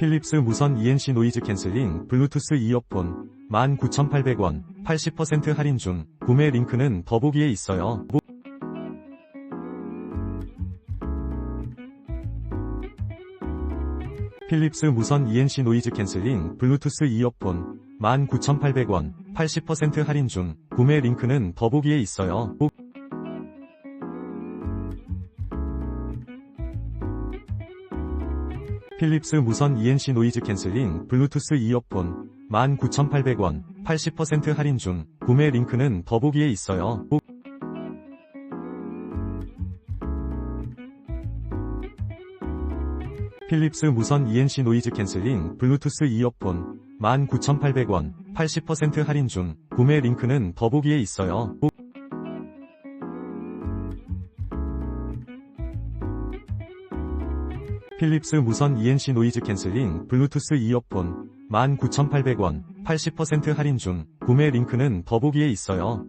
필립스 무선 ENC 노이즈 캔슬링 블루투스 이어폰 19,800원 80% 할인 중 구매 링크는 더보기에 있어요. 필립스 무선 ENC 노이즈 캔슬링 블루투스 이어폰 19,800원 80% 할인 중 구매 링크는 더보기에 있어요. 필립스 무선 ENC 노이즈 캔슬링 블루투스 이어폰 19,800원 80% 할인 중 구매 링크는 더보기에 있어요. 필립스 무선 ENC 노이즈 캔슬링 블루투스 이어폰 19,800원 80% 할인 중 구매 링크는 더보기에 있어요. 필립스 무선 ENC 노이즈 캔슬링 블루투스 이어폰 19,800원 80% 할인 중 구매 링크는 더보기에 있어요.